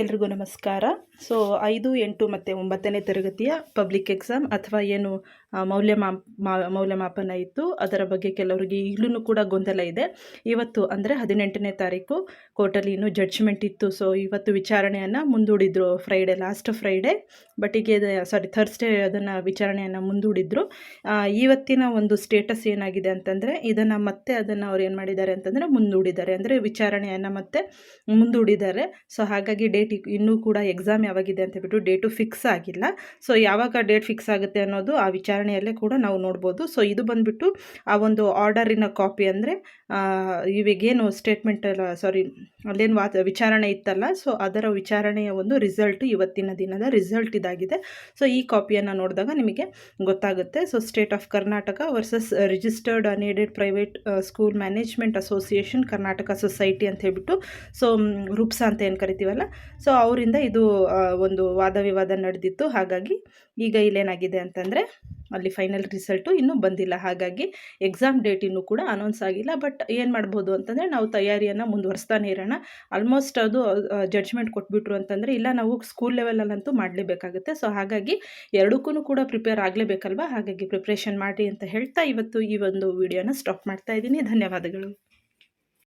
ಎಲ್ರಿಗೂ ನಮಸ್ಕಾರ. ಸೊ ಐದು ಎಂಟು ಮತ್ತು ಒಂಬತ್ತನೇ ತರಗತಿಯ ಪಬ್ಲಿಕ್ ಎಕ್ಸಾಮ್ ಅಥವಾ ಏನು ಮೌಲ್ಯಮಾ ಮೌಲ್ಯಮಾಪನ ಇತ್ತು. ಅದರ ಬಗ್ಗೆ ಕೆಲವರಿಗೆ ಈಗಲೂ ಕೂಡ ಗೊಂದಲ ಇದೆ. ಇವತ್ತು ಅಂದರೆ ಹದಿನೆಂಟನೇ ತಾರೀಕು, ಕೋರ್ಟಲ್ಲಿ ಇನ್ನೂ ಜಡ್ಜ್ಮೆಂಟ್ ಇತ್ತು. ಸೊ ಇವತ್ತು ವಿಚಾರಣೆಯನ್ನು ಮುಂದೂಡಿದ್ರು ಫ್ರೈಡೆ ಲಾಸ್ಟ್ ಫ್ರೈಡೆ ಬಟ್ ಈಗ ಸಾರಿ ಥರ್ಸ್ಡೇ ಅದನ್ನು ವಿಚಾರಣೆಯನ್ನು ಮುಂದೂಡಿದ್ರು. ಇವತ್ತಿನ ಒಂದು ಸ್ಟೇಟಸ್ ಏನಾಗಿದೆ ಅಂತಂದರೆ, ಇದನ್ನು ಮತ್ತೆ ಅದನ್ನು ಅವ್ರು ಏನು ಮಾಡಿದ್ದಾರೆ ಅಂತಂದರೆ ಮುಂದೂಡಿದ್ದಾರೆ. ಅಂದರೆ ವಿಚಾರಣೆಯನ್ನು ಮತ್ತೆ ಮುಂದೂಡಿದ್ದಾರೆ. ಸೊ ಹಾಗಾಗಿ ಡೇಟ್ ಇನ್ನೂ ಕೂಡ ಎಕ್ಸಾಮ್ ಯಾವಾಗಿದೆ ಅಂತ ಹೇಳ್ಬಿಟ್ಟು ಡೇಟು ಫಿಕ್ಸ್ ಆಗಿಲ್ಲ. ಸೊ ಯಾವಾಗ ಡೇಟ್ ಫಿಕ್ಸ್ ಆಗುತ್ತೆ ಅನ್ನೋದು ಆ ವಿಚಾರಣೆಯಲ್ಲೇ ಕೂಡ ನಾವು ನೋಡ್ಬೋದು. ಸೊ ಇದು ಬಂದುಬಿಟ್ಟು ಆ ಒಂದು ಆರ್ಡರಿನ ಕಾಪಿ ಅಂದರೆ ಇವಾಗೇನು ಸ್ಟೇಟ್ಮೆಂಟ್ ಸಾರಿ ಅಲ್ಲೇನು ವಾ ವಿಚಾರಣೆ ಇತ್ತಲ್ಲ ಸೊ ಅದರ ವಿಚಾರಣೆಯ ಒಂದು ರಿಸಲ್ಟ್ ಇವತ್ತಿನ ದಿನದ ರಿಸಲ್ಟ್ ಇದಾಗಿದೆ. ಸೊ ಈ ಕಾಪಿಯನ್ನು ನೋಡಿದಾಗ ನಿಮಗೆ ಗೊತ್ತಾಗುತ್ತೆ. So state of Karnataka versus registered unaided private school management association Karnataka society ಅಂತ ಹೇಳ್ಬಿಟ್ಟು ಸೊ ರೂಪ್ಸ ಅಂತ ಏನು ಕರಿತೀವಲ್ಲ? ಸೊ ಅವರಿಂದ ಇದು ಒಂದು ವಾದ ವಿವಾದ ನಡೆದಿತ್ತು. ಹಾಗಾಗಿ ಈಗ ಇಲ್ಲೇನಾಗಿದೆ ಅಂತಂದರೆ ಅಲ್ಲಿ ಫೈನಲ್ ರಿಸಲ್ಟು ಇನ್ನೂ ಬಂದಿಲ್ಲ. ಹಾಗಾಗಿ ಎಕ್ಸಾಮ್ ಡೇಟ್ ಇನ್ನೂ ಕೂಡ ಅನೌನ್ಸ್ ಆಗಿಲ್ಲ. ಬಟ್ ಏನು ಮಾಡ್ಬೋದು ಅಂತಂದರೆ ನಾವು ತಯಾರಿಯನ್ನು ಮುಂದುವರಿಸ್ತಾನೆ ಇರೋಣ. ಆಲ್ಮೋಸ್ಟ್ ಅದು ಜಡ್ಜ್ಮೆಂಟ್ ಕೊಟ್ಬಿಟ್ರು ಅಂತಂದರೆ ಇಲ್ಲ, ನಾವು ಸ್ಕೂಲ್ ಲೆವೆಲಲ್ಲಂತೂ ಮಾಡಲೇಬೇಕಾಗುತ್ತೆ. ಸೊ ಹಾಗಾಗಿ ಎರಡಕ್ಕೂ ಕೂಡ ಪ್ರಿಪೇರ್ ಆಗಲೇಬೇಕಲ್ವ? ಹಾಗಾಗಿ ಪ್ರಿಪ್ರೇಷನ್ ಮಾಡಿ ಅಂತ ಹೇಳ್ತಾ ಇವತ್ತು ಈ ಒಂದು ವಿಡಿಯೋನ ಸ್ಟಾಪ್ ಮಾಡ್ತಾ ಇದ್ದೀನಿ. ಧನ್ಯವಾದಗಳು.